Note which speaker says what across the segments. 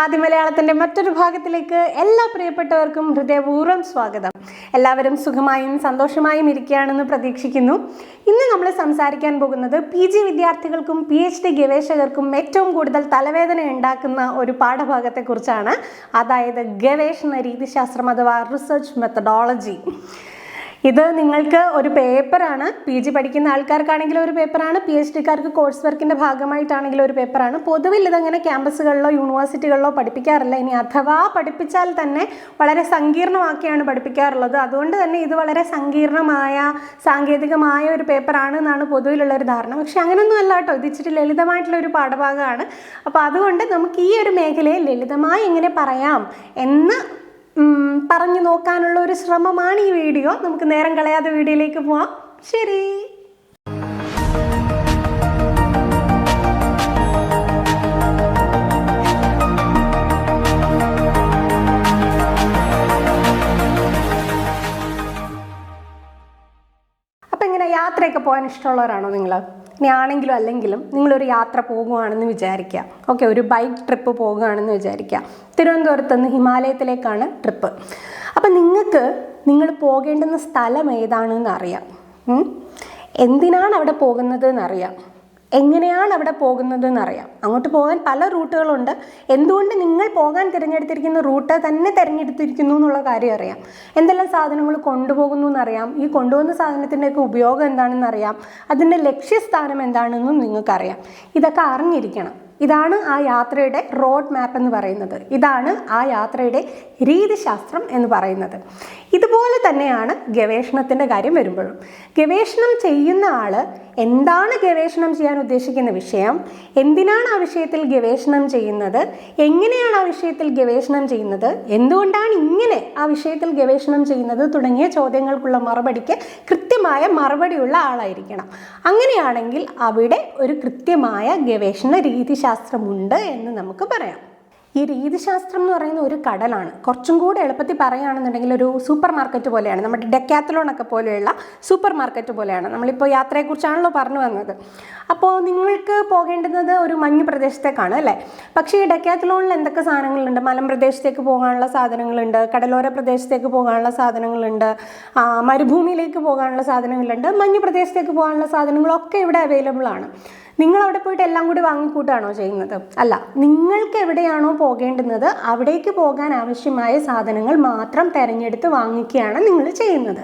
Speaker 1: ആദ്യ മലയാളത്തിന്റെ മറ്റൊരു ഭാഗത്തിലേക്ക് എല്ലാ പ്രിയപ്പെട്ടവർക്കും ഹൃദയപൂർവം സ്വാഗതം. എല്ലാവരും സുഖമായും സന്തോഷമായും ഇരിക്കുകയാണെന്ന് പ്രതീക്ഷിക്കുന്നു. ഇന്ന് നമ്മൾ സംസാരിക്കാൻ പോകുന്നത് പി ജി വിദ്യാർത്ഥികൾക്കും പി എച്ച് ഡി ഗവേഷകർക്കും ഏറ്റവും കൂടുതൽ തലവേദന ഉണ്ടാക്കുന്ന ഒരു പാഠഭാഗത്തെക്കുറിച്ചാണ് അതായത് ഗവേഷണ രീതിശാസ്ത്രം അഥവാ റിസർച്ച് മെത്തഡോളജി. ഇത് നിങ്ങൾക്ക് ഒരു പേപ്പറാണ്. പി ജി പഠിക്കുന്ന ആൾക്കാർക്കാണെങ്കിലും ഒരു പേപ്പറാണ്. പി എച്ച് ഡിക്കാർക്ക് കോഴ്സ് വർക്കിന്റെ ഭാഗമായിട്ടാണെങ്കിലും ഒരു പേപ്പറാണ്. പൊതുവിൽ ഇതങ്ങനെ ക്യാമ്പസുകളിലോ യൂണിവേഴ്സിറ്റികളിലോ പഠിപ്പിക്കാറില്ല. ഇനി അഥവാ പഠിപ്പിച്ചാൽ തന്നെ വളരെ സങ്കീർണമാക്കിയാണ് പഠിപ്പിക്കാറുള്ളത്. അതുകൊണ്ട് തന്നെ ഇത് വളരെ സങ്കീർണമായ സാങ്കേതികമായ ഒരു പേപ്പറാണ് എന്നാണ് പൊതുവിലുള്ള ഒരു ധാരണ. പക്ഷേ അങ്ങനെയൊന്നും അല്ല കേട്ടോ. ഇത് ഇച്ചിരി ലളിതമായിട്ടുള്ള ഒരു പാഠഭാഗമാണ്. അപ്പോൾ അതുകൊണ്ട് നമുക്ക് ഈ ഒരു മേഖലയെ ലളിതമായി എങ്ങനെ പറയാം എന്ന് പറഞ്ഞു നോക്കാനുള്ള ഒരു ശ്രമമാണ് ഈ വീഡിയോ. നമുക്ക് നേരം കളയാതെ വീഡിയോയിലേക്ക് പോവാം. ശരി. യാത്രയൊക്കെ പോകാൻ ഇഷ്ടമുള്ളവരാണോ നിങ്ങൾ? ഇനി ആണെങ്കിലും അല്ലെങ്കിലും നിങ്ങളൊരു യാത്ര പോകുകയാണെന്ന് വിചാരിക്കുക. ഓക്കെ ഒരു ബൈക്ക് ട്രിപ്പ് പോകുകയാണെന്ന് വിചാരിക്കുക. തിരുവനന്തപുരത്ത് നിന്ന് ഹിമാലയത്തിലേക്കാണ് ട്രിപ്പ്. അപ്പം നിങ്ങൾക്ക് നിങ്ങൾ പോകേണ്ടുന്ന സ്ഥലം ഏതാണെന്ന് അറിയാം. എന്തിനാണ് അവിടെ പോകുന്നത് എന്നറിയാം എങ്ങനെയാണ് അവിടെ പോകുന്നത് എന്നറിയാം അങ്ങോട്ട് പോകാൻ പല റൂട്ടുകളുണ്ട്. എന്തുകൊണ്ട് നിങ്ങൾ പോകാൻ തിരഞ്ഞെടുത്തിരിക്കുന്ന റൂട്ട് തന്നെ തിരഞ്ഞെടുത്തിരിക്കുന്നു എന്നുള്ള കാര്യം അറിയാം. എന്തെല്ലാം സാധനങ്ങൾ കൊണ്ടുപോകുന്നു എന്നറിയാം. ഈ കൊണ്ടുപോകുന്ന സാധനത്തിന്റെയൊക്കെ ഉപയോഗം എന്താണെന്നറിയാം അതിന്റെ ലക്ഷ്യസ്ഥാനം എന്താണെന്നും നിങ്ങൾക്കറിയാം. ഇതൊക്കെ അറിഞ്ഞിരിക്കണം. ഇതാണ് ആ യാത്രയുടെ റോഡ് മാപ്പ് എന്ന് പറയുന്നത്. ഇതാണ് ആ യാത്രയുടെ രീതിശാസ്ത്രം എന്ന് പറയുന്നത്. ഇതുപോലെ തന്നെയാണ് ഗവേഷണത്തിന്റെ കാര്യം വരുമ്പോഴും. ഗവേഷണം ചെയ്യുന്ന ആൾ എന്താണ് ഗവേഷണം ചെയ്യാൻ ഉദ്ദേശിക്കുന്ന വിഷയം? എന്തിനാണ് ആ വിഷയത്തിൽ ഗവേഷണം ചെയ്യുന്നത്? എങ്ങനെയാണ് ആ വിഷയത്തിൽ ഗവേഷണം ചെയ്യുന്നത്? എന്തുകൊണ്ടാണ് ഇങ്ങനെ ആ വിഷയത്തിൽ ഗവേഷണം ചെയ്യുന്നത്? തുടങ്ങിയ ചോദ്യങ്ങൾക്കുള്ള മറുപടിക്ക് കൃത്യമായ മറുപടിയുള്ള ആളായിരിക്കണം. അങ്ങനെയാണെങ്കിൽ അവിടെ ഒരു കൃത്യമായ ഗവേഷണ രീതിശാസ്ത്രമുണ്ട് എന്ന് നമുക്ക് പറയാം. ഈ രീതിശാസ്ത്രം എന്ന് പറയുന്ന ഒരു കടലാണ്. കുറച്ചും കൂടി എളുപ്പത്തിൽ പറയുകയാണെന്നുണ്ടെങ്കിൽ ഒരു സൂപ്പർ മാർക്കറ്റ് പോലെയാണ്. നമ്മുടെ ഡെക്കാത്തലോണൊക്കെ പോലെയുള്ള സൂപ്പർ മാർക്കറ്റ് പോലെയാണ്. നമ്മളിപ്പോൾ യാത്രയെക്കുറിച്ചാണല്ലോ പറഞ്ഞു വന്നത്. അപ്പോൾ നിങ്ങൾക്ക് പോകേണ്ടുന്നത് ഒരു മഞ്ഞ് പ്രദേശത്തേക്കാണ് അല്ലേ? പക്ഷേ ഈ ഡെക്കാത്തലോണിൽ എന്തൊക്കെ സാധനങ്ങളുണ്ട്? മലമ്പ്രദേശത്തേക്ക് പോകാനുള്ള സാധനങ്ങളുണ്ട് കടലോര പ്രദേശത്തേക്ക് പോകാനുള്ള സാധനങ്ങളുണ്ട് മരുഭൂമിയിലേക്ക് പോകാനുള്ള സാധനങ്ങളുണ്ട് മഞ്ഞ് പ്രദേശത്തേക്ക് പോകാനുള്ള സാധനങ്ങളൊക്കെ ഇവിടെ അവൈലബിൾ ആണ്. നിങ്ങൾ അവിടെ പോയിട്ട് എല്ലാം കൂടി വാങ്ങിക്കൂട്ടാണോ ചെയ്യുന്നത്? അല്ല നിങ്ങൾക്ക് എവിടെയാണോ പോകേണ്ടുന്നത് അവിടേക്ക് പോകാൻ ആവശ്യമായ സാധനങ്ങൾ മാത്രം തിരഞ്ഞെടുത്ത് വാങ്ങിക്കുകയാണ് നിങ്ങൾ ചെയ്യുന്നത്.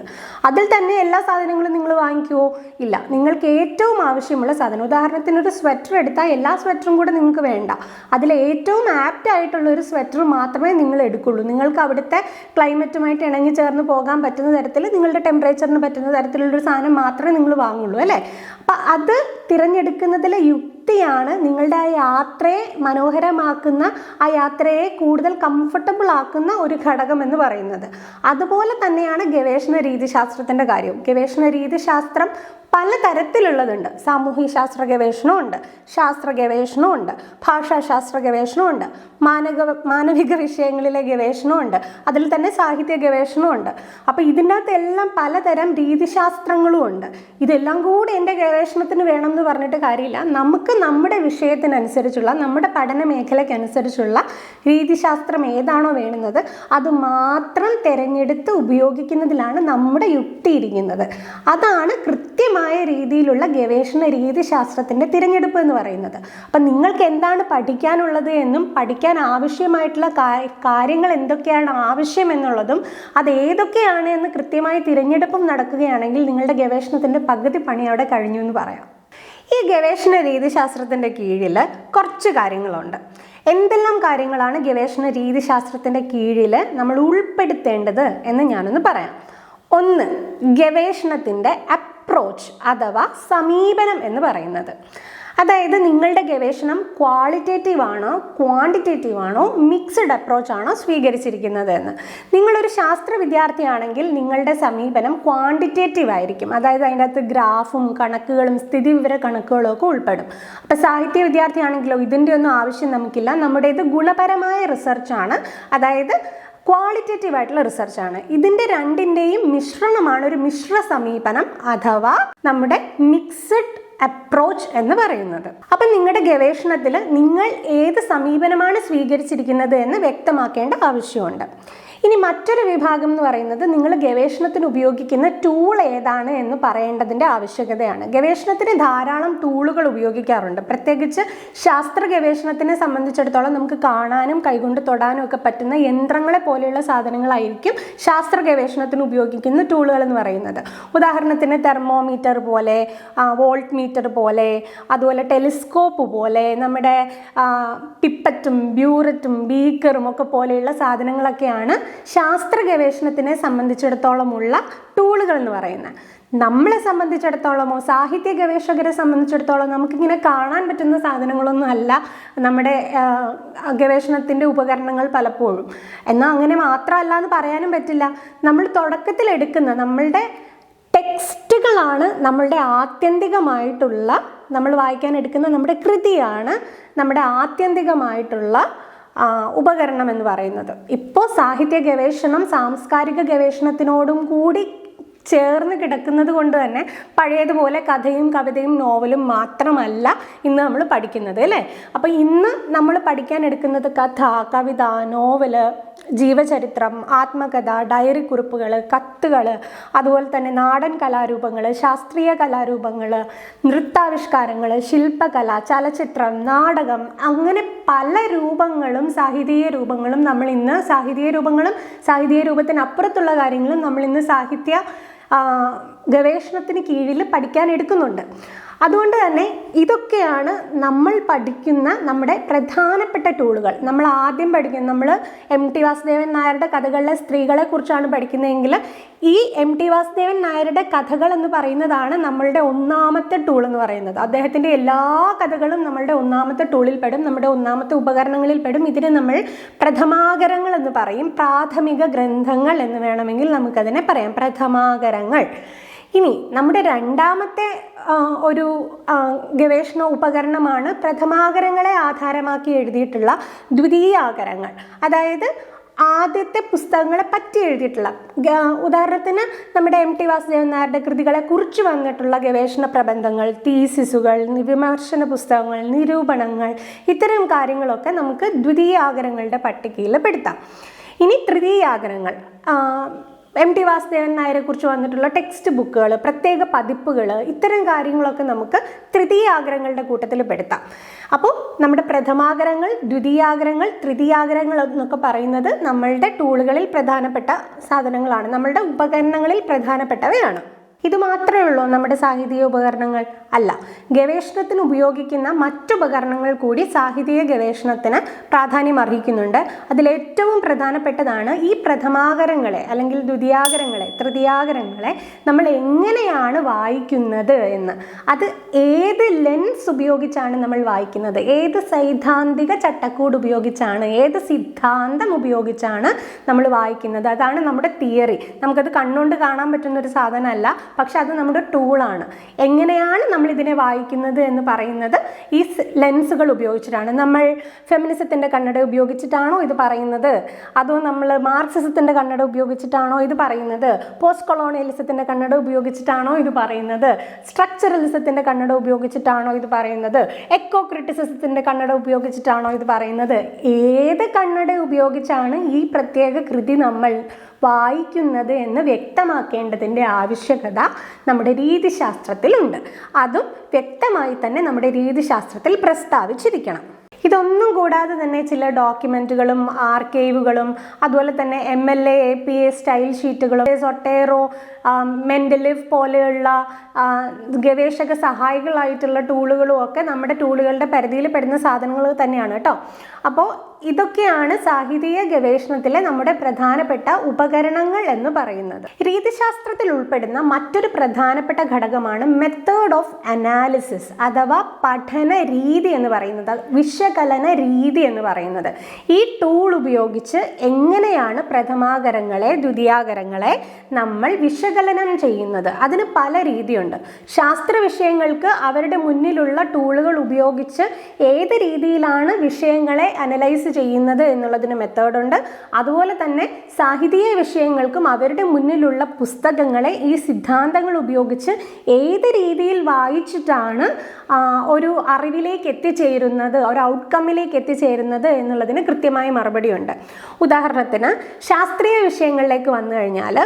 Speaker 1: അതിൽ തന്നെ എല്ലാ സാധനങ്ങളും നിങ്ങൾ വാങ്ങിക്കുവോ? ഇല്ല നിങ്ങൾക്ക് ഏറ്റവും ആവശ്യമുള്ള സാധനം ഉദാഹരണത്തിന് ഒരു സ്വെറ്റർ എടുത്താൽ എല്ലാ സ്വെറ്ററും കൂടെ നിങ്ങൾക്ക് വേണ്ട. അതിൽ ഏറ്റവും ആപ്റ്റ് ആയിട്ടുള്ള ഒരു സ്വെറ്റർ മാത്രമേ നിങ്ങൾ എടുക്കുള്ളൂ. നിങ്ങൾക്ക് അവിടുത്തെ ക്ലൈമറ്റുമായിട്ട് ഇണങ്ങി ചേർന്ന് പോകാൻ പറ്റുന്ന തരത്തിൽ നിങ്ങളുടെ ടെമ്പറേച്ചറിന് പറ്റുന്ന തരത്തിലുള്ളൊരു സാധനം മാത്രമേ നിങ്ങൾ വാങ്ങുള്ളൂ അല്ലേ? അപ്പം അത് തിരഞ്ഞെടുക്കുന്നതിലെ യുക്തിയാണ് നിങ്ങളുടെ ആ യാത്രയെ മനോഹരമാക്കുന്ന ആ യാത്രയെ കൂടുതൽ കംഫർട്ടബിൾ ആക്കുന്ന ഒരു ഘടകം എന്ന് പറയുന്നത്. അതുപോലെ തന്നെയാണ് ഗവേഷണ രീതിശാസ്ത്രത്തിന്റെ കാര്യവും. ഗവേഷണ രീതിശാസ്ത്രം പല തരത്തിലുള്ളതുണ്ട്. സാമൂഹ്യ ശാസ്ത്ര ഗവേഷണമുണ്ട് ശാസ്ത്ര ഗവേഷണമുണ്ട് ഭാഷാശാസ്ത്ര ഗവേഷണമുണ്ട് മാനക മാനവിക വിഷയങ്ങളിലെ ഗവേഷണമുണ്ട് അതിൽ തന്നെ സാഹിത്യ ഗവേഷണമുണ്ട് അപ്പോൾ ഇതിന്റെ അകത്തെല്ലാം പലതരം രീതിശാസ്ത്രങ്ങളും ഉണ്ട്. ഇതെല്ലാം കൂടി എന്റെ ഗവേഷണത്തിന് വേണമെന്ന് പറഞ്ഞിട്ട് കാര്യമില്ല. നമുക്ക് നമ്മുടെ വിഷയത്തിനനുസരിച്ചുള്ള നമ്മുടെ പഠന മേഖലയ്ക്കനുസരിച്ചുള്ള രീതിശാസ്ത്രം ഏതാണോ വേണുന്നത് അത് മാത്രം തിരഞ്ഞെടുത്ത് ഉപയോഗിക്കുന്നതിലാണ് നമ്മുടെ യുക്തി ഇരിക്കുന്നത് അതാണ് കൃത്യമായ രീതിയിലുള്ള ഗവേഷണ രീതിശാസ്ത്രത്തിന്റെ തിരഞ്ഞെടുപ്പ് എന്ന് പറയുന്നത്. അപ്പം നിങ്ങൾക്ക് എന്താണ് പഠിക്കാനുള്ളത് എന്നും പഠിക്കാൻ ആവശ്യമായിട്ടുള്ള കാര്യങ്ങൾ എന്തൊക്കെയാണ് ആവശ്യം എന്നുള്ളതും അത് ഏതൊക്കെയാണ് എന്ന് കൃത്യമായി തിരഞ്ഞെടുപ്പും നടക്കുകയാണെങ്കിൽ നിങ്ങളുടെ ഗവേഷണത്തിന്റെ പകുതി പണി അവിടെ കഴിഞ്ഞു എന്ന് പറയാം. ഈ ഗവേഷണ രീതിശാസ്ത്രത്തിന്റെ കീഴിൽ കുറച്ച് കാര്യങ്ങളുണ്ട്. എന്തെല്ലാം കാര്യങ്ങളാണ് ഗവേഷണ രീതിശാസ്ത്രത്തിന്റെ കീഴിൽ നമ്മൾ ഉൾപ്പെടുത്തേണ്ടത് എന്ന് ഞാനൊന്ന് പറയാം. ഒന്ന് ഗവേഷണത്തിന്റെ അപ്രോച്ച് അഥവാ സമീപനം എന്ന് പറയുന്നത്. അതായത് നിങ്ങളുടെ ഗവേഷണം ക്വാളിറ്റേറ്റീവ് ആണോ ക്വാണ്ടിറ്റേറ്റീവ് ആണോ മിക്സ്ഡ് അപ്രോച്ച് ആണോ സ്വീകരിച്ചിരിക്കുന്നത് എന്ന്. നിങ്ങളൊരു ശാസ്ത്ര വിദ്യാർത്ഥിയാണെങ്കിൽ നിങ്ങളുടെ സമീപനം ക്വാണ്ടിറ്റേറ്റീവ് ആയിരിക്കും. അതായത് അതിന്റെ അകത്ത് ഗ്രാഫും കണക്കുകളും സ്ഥിതി വിവര കണക്കുകളും ഒക്കെ ഉൾപ്പെടും. അപ്പോൾ സാഹിത്യ വിദ്യാർത്ഥിയാണെങ്കിലോ ഇതിന്റെ ഒന്നും ആവശ്യം നമുക്കില്ല. നമ്മുടേത് ഗുണപരമായ റിസർച്ചാണ് അതായത് ക്വാളിറ്റേറ്റീവ് ആയിട്ടുള്ള റിസർച്ചാണ് ഇതിന്റെ രണ്ടിന്റെയും മിശ്രണമാണ് ഒരു മിശ്ര സമീപനം അഥവാ നമ്മുടെ മിക്സഡ് അപ്രോച്ച് എന്ന് പറയുന്നത്. അപ്പം നിങ്ങളുടെ ഗവേഷണത്തിൽ നിങ്ങൾ ഏത് സമീപനമാണ് സ്വീകരിച്ചിരിക്കുന്നത് എന്ന് വ്യക്തമാക്കേണ്ട ആവശ്യമുണ്ട്. ഇനി മറ്റൊരു വിഭാഗം എന്ന് പറയുന്നത് നിങ്ങൾ ഗവേഷണത്തിന് ഉപയോഗിക്കുന്ന ടൂൾ ഏതാണ് എന്ന് പറയേണ്ടതിന്റെ ആവശ്യകതയാണ്. ഗവേഷണത്തിന് ധാരാളം ടൂളുകൾ ഉപയോഗിക്കാറുണ്ട്. പ്രത്യേകിച്ച് ശാസ്ത്ര ഗവേഷണത്തിനെ സംബന്ധിച്ചിടത്തോളം നമുക്ക് കാണാനും കൈകൊണ്ട് തൊടാനും ഒക്കെ പറ്റുന്ന യന്ത്രങ്ങളെ പോലെയുള്ള സാധനങ്ങളായിരിക്കും ശാസ്ത്ര ഗവേഷണത്തിന് ഉപയോഗിക്കുന്ന ടൂളുകൾ എന്ന് പറയുന്നത്. ഉദാഹരണത്തിന് തെർമോമീറ്റർ പോലെ വോൾട്ട് മീറ്റർ പോലെ അതുപോലെ ടെലിസ്കോപ്പ് പോലെ നമ്മുടെ പിപ്പറ്റും ബ്യൂററ്റും ബീക്കറും ഒക്കെ പോലെയുള്ള സാധനങ്ങളൊക്കെയാണ് ശാസ്ത്ര ഗവേഷണത്തിനെ സംബന്ധിച്ചിടത്തോളമുള്ള ടൂളുകൾ എന്ന് പറയുന്നത്. നമ്മളെ സംബന്ധിച്ചിടത്തോളമോ സാഹിത്യ ഗവേഷകരെ സംബന്ധിച്ചിടത്തോളം നമുക്കിങ്ങനെ കാണാൻ പറ്റുന്ന സാധനങ്ങളൊന്നും അല്ല നമ്മുടെ ഗവേഷണത്തിന്റെ ഉപകരണങ്ങൾ പലപ്പോഴും. എന്നാൽ അങ്ങനെ മാത്രമല്ല എന്ന് പറയാനും പറ്റില്ല. നമ്മൾ തുടക്കത്തിൽ എടുക്കുന്ന നമ്മളുടെ ടെക്സ്റ്റുകളാണ് നമ്മളുടെ ആത്യന്തികമായിട്ടുള്ള നമ്മൾ വായിക്കാൻ എടുക്കുന്ന നമ്മുടെ കൃതിയാണ് നമ്മുടെ ആത്യന്തികമായിട്ടുള്ള ഉപകരണം എന്ന് പറയുന്നത്. ഇപ്പോൾ സാഹിത്യ ഗവേഷണം സാംസ്കാരിക ഗവേഷണത്തിനോടും കൂടി ചേർന്ന് കിടക്കുന്നത് കൊണ്ട് തന്നെ പഴയതുപോലെ കഥയും കവിതയും നോവലും മാത്രമല്ല ഇന്ന് നമ്മൾ പഠിക്കുന്നത് അല്ലേ? അപ്പോൾ ഇന്ന് നമ്മൾ പഠിക്കാൻ എടുക്കുന്നത് കഥ കവിത നോവൽ ജീവചരിത്രം ആത്മകഥ ഡയറി കുറിപ്പുകൾ കത്തുകൾ അതുപോലെ തന്നെ നാടൻ കലാരൂപങ്ങൾ ശാസ്ത്രീയ കലാരൂപങ്ങൾ നൃത്താവിഷ്കാരങ്ങൾ ശില്പകല ചലച്ചിത്രം നാടകം അങ്ങനെ പല രൂപങ്ങളും സാഹിതീയ രൂപങ്ങളും നമ്മൾ ഇന്ന് സാഹിതീയ രൂപങ്ങളും സാഹിതീയ രൂപത്തിനപ്പുറത്തുള്ള കാര്യങ്ങളും നമ്മൾ ഇന്ന് സാഹിത്യ ഗവേഷണത്തിന് കീഴിൽ പഠിക്കാൻ എടുക്കുന്നുണ്ട്. അതുകൊണ്ട് തന്നെ ഇതൊക്കെയാണ് നമ്മൾ പഠിക്കുന്ന നമ്മുടെ പ്രധാനപ്പെട്ട ടൂളുകൾ നമ്മൾ ആദ്യം പഠിക്കുന്ന നമ്മൾ എം ടി വാസുദേവൻ നായരുടെ കഥകളിലെ സ്ത്രീകളെ കുറിച്ചാണ് പഠിക്കുന്നതെങ്കിൽ ഈ എം ടി വാസുദേവൻ നായരുടെ കഥകൾ എന്ന് പറയുന്നതാണ് നമ്മളുടെ ഒന്നാമത്തെ ടൂൾ എന്ന് പറയുന്നത്. അദ്ദേഹത്തിന്റെ എല്ലാ കഥകളും നമ്മളുടെ ഒന്നാമത്തെ ടൂളിൽ പെടും നമ്മുടെ ഒന്നാമത്തെ ഉപകരണങ്ങളിൽ പെടും. ഇതിനെ നമ്മൾ പ്രഥമാകരങ്ങൾ എന്ന് പറയും. പ്രാഥമിക ഗ്രന്ഥങ്ങൾ എന്ന് വേണമെങ്കിൽ നമുക്കതിനെ പറയാം. പ്രഥമാകരങ്ങൾ. ഇനി നമ്മുടെ രണ്ടാമത്തെ ഒരു ഗവേഷണ ഉപകരണമാണ് പ്രഥമാകരങ്ങളെ ആധാരമാക്കി എഴുതിയിട്ടുള്ള ദ്വിതീയാകരങ്ങൾ. അതായത് ആദ്യത്തെ പുസ്തകങ്ങളെ പറ്റി എഴുതിയിട്ടുള്ള ഉദാഹരണത്തിന് നമ്മുടെ എം ടി വാസുദേവൻ നായരുടെ കൃതികളെ കുറിച്ച് വന്നിട്ടുള്ള ഗവേഷണ പ്രബന്ധങ്ങൾ തീസിസുകൾ വിമർശന പുസ്തകങ്ങൾ നിരൂപണങ്ങൾ ഇത്തരം കാര്യങ്ങളൊക്കെ നമുക്ക് ദ്വിതീയാകരങ്ങളുടെ പട്ടികയിൽ പെടുത്താം. ഇനി തൃതീയാകരങ്ങൾ എം ടി വാസുദേവൻ നായരെ കുറിച്ച് വന്നിട്ടുള്ള ടെക്സ്റ്റ് ബുക്കുകൾ പ്രത്യേക പതിപ്പുകൾ ഇത്തരം കാര്യങ്ങളൊക്കെ നമുക്ക് തൃതീയാഗ്രഹങ്ങളുടെ കൂട്ടത്തിൽ പെടുത്താം. അപ്പോൾ നമ്മുടെ പ്രഥമാഗ്രഹങ്ങൾ ദ്വിതീയാഗ്രഹങ്ങൾ തൃതീയാഗ്രഹങ്ങൾ എന്നൊക്കെ പറയുന്നത് നമ്മളുടെ ടൂളുകളിൽ പ്രധാനപ്പെട്ട സാധനങ്ങളാണ്. നമ്മളുടെ ഉപകരണങ്ങളിൽ പ്രധാനപ്പെട്ടവയാണ്. ഇത് മാത്രമേ ഉള്ളൂ നമ്മുടെ സാഹിത്യ ഉപകരണങ്ങൾ അല്ല. ഗവേഷണത്തിന് ഉപയോഗിക്കുന്ന മറ്റുപകരണങ്ങൾ കൂടി സാഹിത്യ ഗവേഷണത്തിന് പ്രാധാന്യം അർഹിക്കുന്നുണ്ട്. അതിലേറ്റവും പ്രധാനപ്പെട്ടതാണ് ഈ പ്രഥമാകരങ്ങളെ അല്ലെങ്കിൽ ദ്വിതീയാകരങ്ങളെ തൃതീയാകരങ്ങളെ നമ്മൾ എങ്ങനെയാണ് വായിക്കുന്നത് എന്ന്. അത് ഏത് ലെൻസ് ഉപയോഗിച്ചാണ് നമ്മൾ വായിക്കുന്നത്? ഏത് സൈദ്ധാന്തിക ചട്ടക്കൂട് ഉപയോഗിച്ചാണ് ഏത് സിദ്ധാന്തം ഉപയോഗിച്ചാണ് നമ്മൾ വായിക്കുന്നത്? അതാണ് നമ്മുടെ തിയറി. നമുക്കത് കണ്ണുകൊണ്ട് കാണാൻ പറ്റുന്ന ഒരു സാധനമല്ല. പക്ഷെ അത് നമ്മുടെ ടൂളാണ് എങ്ങനെയാണ് നമ്മൾ ഇതിനെ വായിക്കുന്നത് എന്ന് പറയുന്നത് ഈ ലെൻസുകൾ ഉപയോഗിച്ചിട്ടാണ്. നമ്മൾ ഫെമിനിസത്തിന്റെ കണ്ണട ഉപയോഗിച്ചിട്ടാണോ ഇത് പറയുന്നത്? അതോ നമ്മൾ മാർക്സിസത്തിന്റെ കണ്ണട ഉപയോഗിച്ചിട്ടാണോ ഇത് പറയുന്നത്? പോസ്റ്റ് കൊളോണിയലിസത്തിന്റെ കണ്ണട ഉപയോഗിച്ചിട്ടാണോ ഇത് പറയുന്നത്? സ്ട്രക്ചറലിസത്തിന്റെ കണ്ണട ഉപയോഗിച്ചിട്ടാണോ ഇത് പറയുന്നത്? എക്കോ ക്രിറ്റിസിസത്തിന്റെ കണ്ണട ഉപയോഗിച്ചിട്ടാണോ ഇത് പറയുന്നത്? ഏത് കണ്ണട ഉപയോഗിച്ചാണ് ഈ പ്രത്യേക കൃതി നമ്മൾ വായിക്കുന്നത് എന്ന് വ്യക്തമാക്കേണ്ടതിന്റെ ആവശ്യകത നമ്മുടെ രീതിശാസ്ത്രത്തിലുണ്ട്. അതും വ്യക്തമായി തന്നെ നമ്മുടെ രീതിശാസ്ത്രത്തിൽ പ്രസ്താവിച്ചിരിക്കണം. ഇതൊന്നും കൂടാതെ തന്നെ ചില ഡോക്യുമെന്റുകളും ആർക്കൈവുകളും അതുപോലെ തന്നെ M L A A P A style ഷീറ്റുകളും Zotero Mendeley പോലെയുള്ള ഗവേഷക സഹായികളായിട്ടുള്ള ടൂളുകളും ഒക്കെ നമ്മുടെ ടൂളുകളുടെ പരിധിയിൽ പെടുന്ന സാധനങ്ങൾ തന്നെയാണ് കേട്ടോ. അപ്പോൾ ഇതൊക്കെയാണ് സാഹിത്യ ഗവേഷണത്തിലെ നമ്മുടെ പ്രധാനപ്പെട്ട ഉപകരണങ്ങൾ എന്ന് പറയുന്നത്. രീതിശാസ്ത്രത്തിൽ ഉൾപ്പെടുന്ന മറ്റൊരു പ്രധാനപ്പെട്ട ഘടകമാണ് മെത്തേഡ് ഓഫ് അനാലിസിസ് അഥവാ പഠന രീതി എന്ന് പറയുന്നത് വിശകലന രീതി എന്ന് പറയുന്നത്. ഈ ടൂൾ ഉപയോഗിച്ച് എങ്ങനെയാണ് പ്രഥമാകരങ്ങളെ ദ്വിതീയാകരങ്ങളെ നമ്മൾ വിശകലനം ചെയ്യുന്നത്? അതിന് പല രീതിയുണ്ട്. ശാസ്ത്ര വിഷയങ്ങൾക്ക് അവരുടെ മുന്നിലുള്ള ടൂളുകൾ ഉപയോഗിച്ച് ഏത് രീതിയിലാണ് വിഷയങ്ങളെ അനലൈസ് ചെയ്യുന്നത് എന്നുള്ളതിന് മെത്തേഡുണ്ട് അതുപോലെ തന്നെ സാഹിത്യ വിഷയങ്ങൾക്കും അവരുടെ മുന്നിലുള്ള പുസ്തകങ്ങളെ ഈ സിദ്ധാന്തങ്ങൾ ഉപയോഗിച്ച് ഏത് രീതിയിൽ വായിച്ചിട്ടാണ് ഒരു അറിവിലേക്ക് എത്തിച്ചേരുന്നത് ഒരു ഔട്ട്കമ്മിലേക്ക് എത്തിച്ചേരുന്നത് എന്നുള്ളതിന് കൃത്യമായ മറുപടിയുണ്ട് ഉദാഹരണത്തിന് ശാസ്ത്രീയ വിഷയങ്ങളിലേക്ക് വന്നു കഴിഞ്ഞാൽ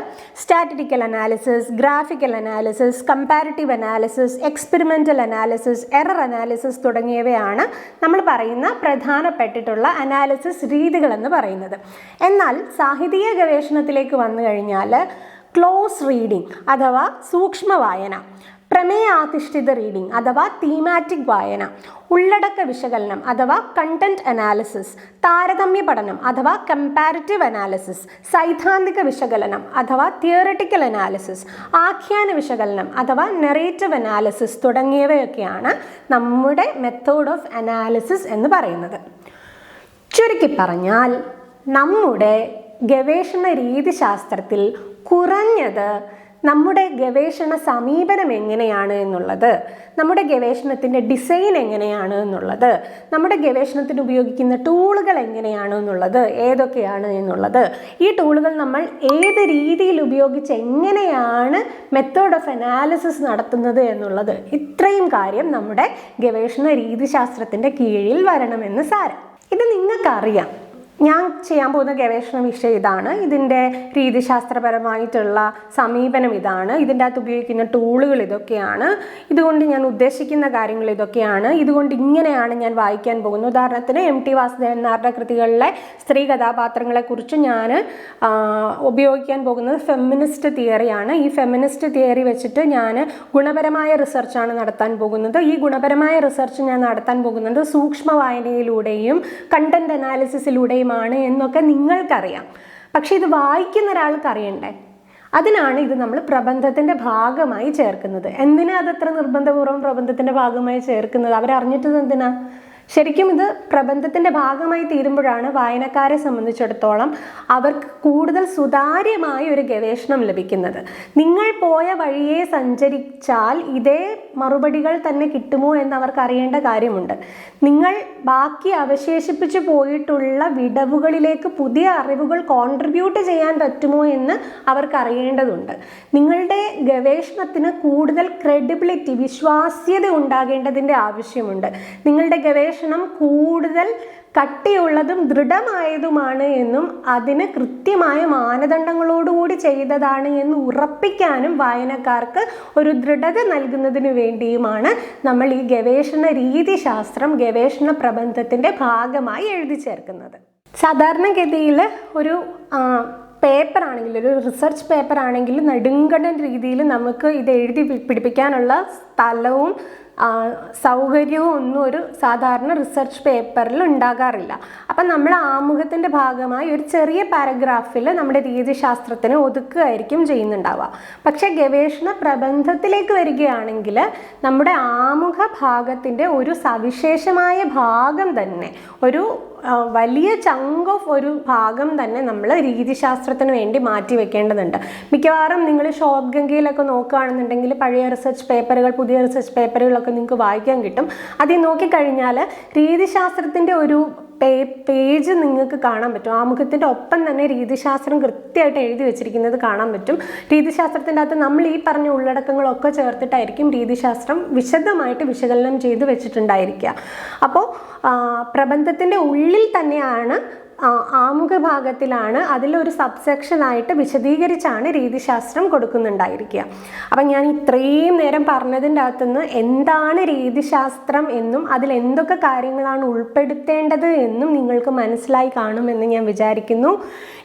Speaker 1: statistical analysis graphical analysis comparative analysis experimental analysis error analysis തുടങ്ങിയവയാണ് നമ്മൾ പറയുന്ന പ്രധാനപ്പെട്ടിട്ടുള്ള അനാലിസിസ് രീതികളെന്ന് പറയുന്നത്. എന്നാൽ സാഹിത്യ ഗവേഷണത്തിലേക്ക് വന്നു കഴിഞ്ഞാൽ ക്ലോസ് റീഡിംഗ് അഥവാ സൂക്ഷ്മ വായന പ്രമേയാധിഷ്ഠിത റീഡിംഗ് അഥവാ തീമാറ്റിക് വായന ഉള്ളടക്ക വിശകലനം അഥവാ കണ്ടന്റ് അനാലിസിസ് താരതമ്യ പഠനം അഥവാ കമ്പാരിറ്റീവ് അനാലിസിസ് സൈദ്ധാന്തിക വിശകലനം അഥവാ തിയറട്ടിക്കൽ അനാലിസിസ് ആഖ്യാന വിശകലനം അഥവാ നെറേറ്റീവ് അനാലിസിസ് തുടങ്ങിയവയൊക്കെയാണ് നമ്മുടെ മെത്തേഡ് ഓഫ് അനാലിസിസ് എന്ന് പറയുന്നത്. ചുരുക്കി പറഞ്ഞാൽ നമ്മുടെ ഗവേഷണ രീതിശാസ്ത്രത്തിൽ കുറഞ്ഞത് നമ്മുടെ ഗവേഷണ സമീപനം എങ്ങനെയാണ് എന്നുള്ളത് നമ്മുടെ ഗവേഷണത്തിന്റെ ഡിസൈൻ എങ്ങനെയാണ് എന്നുള്ളത് നമ്മുടെ ഗവേഷണത്തിന് ഉപയോഗിക്കുന്ന ടൂളുകൾ എങ്ങനെയാണ് എന്നുള്ളത് ഏതൊക്കെയാണ് എന്നുള്ളത് ഈ ടൂളുകൾ നമ്മൾ ഏത് രീതിയിൽ ഉപയോഗിച്ച് എങ്ങനെയാണ് മെത്തേഡ് ഓഫ് അനാലിസിസ് നടത്തുന്നത് എന്നുള്ളത് ഇത്രയും കാര്യം നമ്മുടെ ഗവേഷണ രീതിശാസ്ത്രത്തിന്റെ കീഴിൽ വരണമെന്ന് സാരം. ഇത് നിങ്ങൾക്കറിയാം. ഞാൻ ചെയ്യാൻ പോകുന്ന ഗവേഷണ വിഷയം ഇതാണ്. ഇതിന്റെ രീതിശാസ്ത്രപരമായിട്ടുള്ള സമീപനം ഇതാണ്. ഇതിന്റെ അകത്ത് ഉപയോഗിക്കുന്ന ടൂളുകൾ ഇതൊക്കെയാണ്. ഇതുകൊണ്ട് ഞാൻ ഉദ്ദേശിക്കുന്ന കാര്യങ്ങൾ ഇതൊക്കെയാണ്. ഇതുകൊണ്ട് ഇങ്ങനെയാണ് ഞാൻ വായിക്കാൻ പോകുന്നത്. ഉദാഹരണത്തിന് എം ടി വാസുദേവൻ നായരുടെ കൃതികളിലെ സ്ത്രീ കഥാപാത്രങ്ങളെക്കുറിച്ച് ഞാൻ ഉപയോഗിക്കാൻ പോകുന്നത് ഫെമിനിസ്റ്റ് തിയറിയാണ് ഈ ഫെമിനിസ്റ്റ് തിയറി വെച്ചിട്ട് ഞാൻ ഗുണപരമായ റിസർച്ചാണ് നടത്താൻ പോകുന്നത്. ഈ ഗുണപരമായ റിസർച്ച് ഞാൻ നടത്താൻ പോകുന്നത് സൂക്ഷ്മ വായനയിലൂടെയും കണ്ടന്റ് അനാലിസിസിലൂടെയുമാണ് എന്നൊക്കെ നിങ്ങൾക്കറിയാം. പക്ഷെ ഇത് വായിക്കുന്ന ഒരാൾക്ക് അറിയണ്ടേ? അതിനാണ് ഇത് നമ്മൾ പ്രബന്ധത്തിന്റെ ഭാഗമായി ചേർക്കുന്നത്. എന്തിനാ അതത്ര നിർബന്ധപൂർവം പ്രബന്ധത്തിന്റെ ഭാഗമായി ചേർക്കുന്നത്? അവരറിഞ്ഞിട്ടത് എന്തിനാ ശരിക്കും ഇത് പ്രബന്ധത്തിന്റെ ഭാഗമായി തീരുമ്പോഴാണ് വായനക്കാരെ സംബന്ധിച്ചിടത്തോളം അവർക്ക് കൂടുതൽ സുതാര്യമായ ഒരു ഗവേഷണം ലഭിക്കുന്നത്. നിങ്ങൾ പോയ വഴിയെ സഞ്ചരിച്ചാൽ ഇതേ മറുപടികൾ തന്നെ കിട്ടുമോ എന്ന് അവർക്ക് അറിയേണ്ട കാര്യമുണ്ട്. നിങ്ങൾ ബാക്കി അവശേഷിപ്പിച്ചു പോയിട്ടുള്ള വിടവുകളിലേക്ക് പുതിയ അറിവുകൾ കോൺട്രിബ്യൂട്ട് ചെയ്യാൻ പറ്റുമോ എന്ന് അവർക്ക് അറിയേണ്ടതുണ്ട്. നിങ്ങളുടെ ഗവേഷണത്തിന് കൂടുതൽ ക്രെഡിബിലിറ്റി വിശ്വാസ്യത ഉണ്ടാകേണ്ടതിന്റെ ആവശ്യമുണ്ട്. നിങ്ങളുടെ ഗവേഷണം കൂടുതൽ കട്ടിയുള്ളതും ദൃഢമായതുമാണ് എന്നും അതിന് കൃത്യമായ മാനദണ്ഡങ്ങളോടുകൂടി ചെയ്തതാണ് എന്ന് ഉറപ്പിക്കാനും വായനക്കാർക്ക് ഒരു ദൃഢത നൽകുന്നതിന് വേണ്ടിയുമാണ് നമ്മൾ ഈ ഗവേഷണ രീതിശാസ്ത്രം ഗവേഷണ പ്രബന്ധത്തിന്റെ ഭാഗമായി എഴുതി ചേർക്കുന്നത്. സാധാരണഗതിയിൽ ഒരു പേപ്പർ ആണെങ്കിലും ഒരു റിസർച്ച് പേപ്പർ ആണെങ്കിലും നെടുങ്കടൻ രീതിയിൽ നമുക്ക് ഇത് എഴുതി പിടിപ്പിക്കാനുള്ള സ്ഥലവും സൗകര്യവും ഒന്നും ഒരു സാധാരണ റിസർച്ച് പേപ്പറിൽ ഉണ്ടാകാറില്ല. അപ്പം നമ്മൾ ആമുഖത്തിന്റെ ഭാഗമായി ഒരു ചെറിയ പാരഗ്രാഫിൽ നമ്മുടെ രീതിശാസ്ത്രത്തിന് ഒതുക്കുകയായിരിക്കും ചെയ്യുന്നുണ്ടാവുക. പക്ഷേ ഗവേഷണ പ്രബന്ധത്തിലേക്ക് വരികയാണെങ്കിൽ നമ്മുടെ ആമുഖ ഭാഗത്തിന്റെ ഒരു സവിശേഷമായ ഭാഗം തന്നെ ഒരു വലിയ ചങ്ക് ഓഫ് ഒരു ഭാഗം തന്നെ നമ്മൾ രീതിശാസ്ത്രത്തിന് വേണ്ടി മാറ്റി വെക്കേണ്ടതുണ്ട്. മിക്കവാറും നിങ്ങൾ ഷോർട്ട് ഗംഗയിലൊക്കെ നോക്കുകയാണെന്നുണ്ടെങ്കിൽ പഴയ റിസർച്ച് പേപ്പറുകൾ പുതിയ റിസർച്ച് പേപ്പറുകളൊക്കെ നിങ്ങൾക്ക് വായിക്കാൻ കിട്ടും. അതിൽ നോക്കിക്കഴിഞ്ഞാൽ രീതിശാസ്ത്രത്തിന്റെ ഒരു പേജ് നിങ്ങൾക്ക് കാണാൻ പറ്റും. ആമുഖത്തിന്റെ ഒപ്പം തന്നെ രീതിശാസ്ത്രം കൃത്യമായിട്ട് എഴുതി വെച്ചിരിക്കുന്നത് കാണാൻ പറ്റും. രീതിശാസ്ത്രത്തിന്റെ അകത്ത് നമ്മൾ ഈ പറഞ്ഞ ഉള്ളടക്കങ്ങളൊക്കെ ചേർത്തിട്ടായിരിക്കും രീതിശാസ്ത്രം വിശദമായിട്ട് വിശകലനം ചെയ്ത് വെച്ചിട്ടുണ്ടായിരിക്കുക. അപ്പോൾ പ്രബന്ധത്തിന്റെ ഉള്ളിൽ തന്നെയാണ് ആ, ആമുഖ ഭാഗത്തിലാണ് അതിലൊരു സബ്സെക്ഷൻ ആയിട്ട് വിശദീകരിച്ചാണ് രീതിശാസ്ത്രം കൊടുക്കുന്നുണ്ടായിരിക്കുക. അപ്പം ഞാൻ ഇത്രയും നേരം പറഞ്ഞതിന്റെ അകത്തുനിന്ന് എന്താണ് രീതിശാസ്ത്രം എന്നും അതിൽ എന്തൊക്കെ കാര്യങ്ങളാണ് ഉൾപ്പെടുത്തേണ്ടത് എന്നും നിങ്ങൾക്ക് മനസ്സിലായി കാണുമെന്ന് ഞാൻ വിചാരിക്കുന്നു.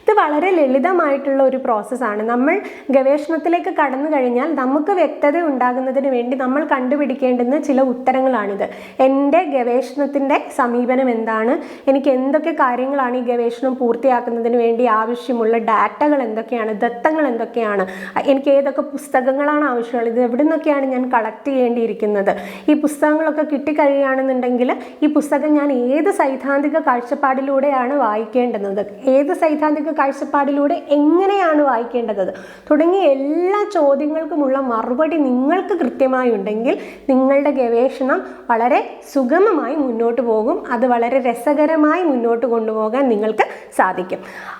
Speaker 1: ഇത് വളരെ ലളിതമായിട്ടുള്ള ഒരു പ്രോസസ്സാണ്. നമ്മൾ ഗവേഷണത്തിലേക്ക് കടന്നു കഴിഞ്ഞാൽ നമുക്ക് വ്യക്തത ഉണ്ടാകുന്നതിന് വേണ്ടി നമ്മൾ കണ്ടുപിടിക്കേണ്ടുന്ന ചില ഉത്തരങ്ങളാണിത്. എന്റെ ഗവേഷണത്തിന്റെ സമീപനം എന്താണ്? എനിക്ക് എന്തൊക്കെ കാര്യങ്ങളാണ് ഈ ഗവേഷണം പൂർത്തിയാക്കുന്നതിന് വേണ്ടി ആവശ്യമുള്ള ഡാറ്റകൾ എന്തൊക്കെയാണ്? ദത്തങ്ങൾ എന്തൊക്കെയാണ്? എനിക്ക് ഏതൊക്കെ പുസ്തകങ്ങളാണ് ആവശ്യമുള്ളത്? ഇത് എവിടെ നിന്നൊക്കെയാണ് ഞാൻ കളക്ട് ചെയ്യേണ്ടിയിരിക്കുന്നത്? ഈ പുസ്തകങ്ങളൊക്കെ കിട്ടിക്കഴിയുകയാണെന്നുണ്ടെങ്കിൽ ഈ പുസ്തകം ഞാൻ ഏത് സൈദ്ധാന്തിക കാഴ്ചപ്പാടിലൂടെയാണ് വായിക്കേണ്ടുന്നത്? ഏത് സൈദ്ധാന്തിക കാഴ്ചപ്പാടിലൂടെ എങ്ങനെയാണ് വായിക്കേണ്ടത്? തുടങ്ങിയ എല്ലാ ചോദ്യങ്ങൾക്കുമുള്ള മറുപടി നിങ്ങൾക്ക് കൃത്യമായി ഉണ്ടെങ്കിൽ നിങ്ങളുടെ ഗവേഷണം വളരെ സുഗമമായി മുന്നോട്ട് പോകും. അത് വളരെ രസകരമായി മുന്നോട്ട് കൊണ്ടുപോകാൻ നിങ്ങൾക്ക് സാധിക്കും.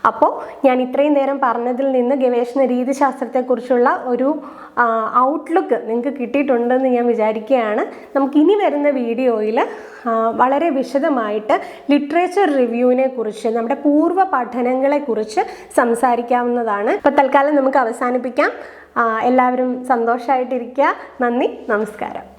Speaker 1: അപ്പോൾ ഞാൻ ഇത്രയും നേരം പറഞ്ഞതിൽ നിന്ന് ഗവേഷണ രീതിശാസ്ത്രത്തെക്കുറിച്ചുള്ള ഒരു ഔട്ട്ലുക്ക് നിങ്ങൾക്ക് കിട്ടിയിട്ടുണ്ടെന്ന് ഞാൻ വിചാരിക്കുകയാണ്. നമുക്ക് ഇനി വരുന്ന വീഡിയോയിൽ വളരെ വിശദമായിട്ട് ലിറ്ററേച്ചർ റിവ്യൂവിനെ കുറിച്ച് നമ്മുടെ പൂർവ പഠനങ്ങളെക്കുറിച്ച് സംസാരിക്കാവുന്നതാണ്. അപ്പോൾ തൽക്കാലം നമുക്ക് അവസാനിപ്പിക്കാം. എല്ലാവരും സന്തോഷമായിട്ടിരിക്കുക നന്ദി നമസ്കാരം.